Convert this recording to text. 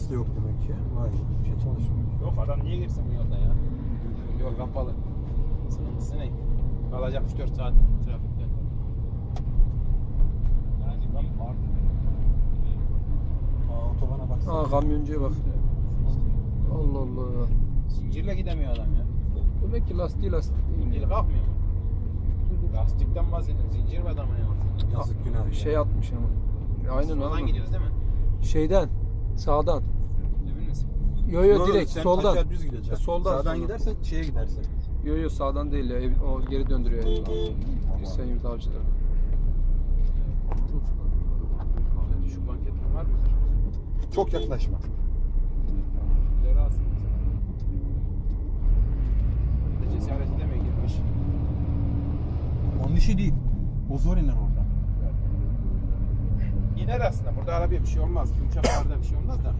Otobüs de yok demek ki. Vay bir şey çalışmıyor. Yok adam niye girsin bu yolda ya? Yol kapalı. Sıkıntısı ne? Kalacak 3-4 saat trafikte. Yani ben var. Aa otobana baksana. Aa kamyoncuya bak. Allah Allah. Zincirle gidemiyor adam ya. Demek ki lastiği lastik. Zincir kalkmıyor mu? Lastikten bahsediyorum. Zincir mi adama ya? Yazık günah. Şey atmış ama. Aynen abi. gidiyoruz değil mi? Şeyden. Sağdan. Yo yo Yok, direkt sen soldan. düz gideceksin. E, soldan, Sağdan soldan. gidersen şeye gidersin. Yo yo sağdan değil ya. ev- O geri döndürüyor. Yani. Sen yurt avcıları. Senin şu banketin var mı? Çok yaklaşma. İleri alsın cesaret edemeye girmiş. Onun işi değil. O zor iner oradan. İner aslında. Burada arabaya bir şey olmaz. Yumuşak bir şey olmaz da.